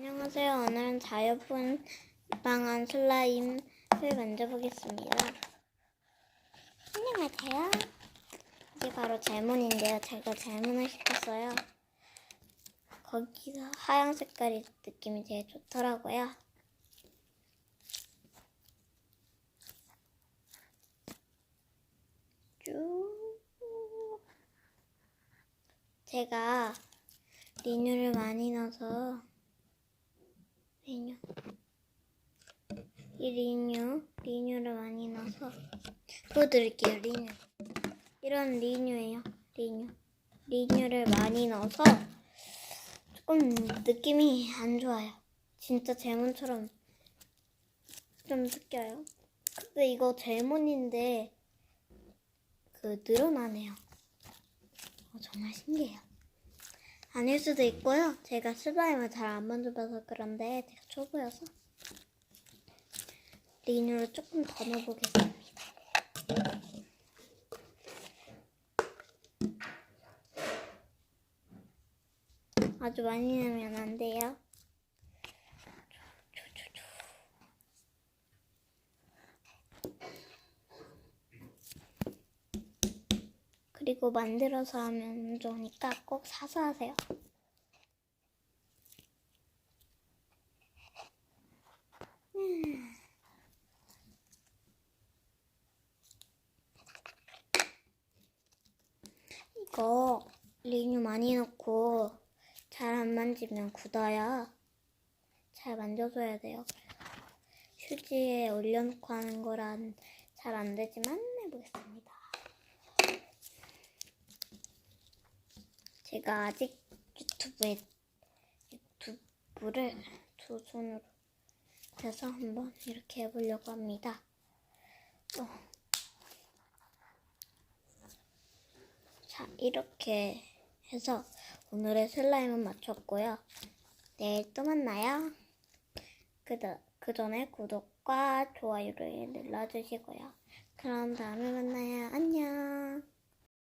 안녕하세요. 오늘은 자유분 방한 슬라임을 만져보겠습니다. 안녕하세요. 이게 바로 젤몬인데요. 제가 젤몬을 시켰어요. 거기서 하얀 색깔이 느낌이 되게 좋더라고요. 쭉. 제가 리뉴를 많이 넣어서 리뉴. 이 리뉴 리뉴를 많이 넣어서 보여드릴게요 리뉴. 이런 리뉴예요 리뉴. 리뉴를 많이 넣어서 조금 느낌이 안 좋아요. 진짜 제몬처럼 좀 느껴요. 근데 이거 제몬인데 그 늘어나네요. 어, 정말 신기해요 아닐 수도 있고요. 제가 슬라임을 잘 안 만져봐서 그런데 제가 초보여서 리뉴를 조금 더 넣어보겠습니다. 아주 많이 넣으면 안 돼요. 그리고 만들어서 하면 좋으니까 꼭 사서 하세요. 음. 이거 리뉴 많이 넣고 잘 안 만지면 굳어요. 잘 만져줘야 돼요. 휴지에 올려놓고 하는 거란 잘 안 되지만 해보겠습니다. 제가 아직 유튜브에 유튜브를 두 손으로 해서 한번 이렇게 해보려고 합니다. 어. 자, 이렇게 해서 오늘의 슬라임은 마쳤고요. 내일 또 만나요. 그, 더- 그 전에 구독과 좋아요를 눌러주시고요. 그럼 다음에 만나요. 안녕.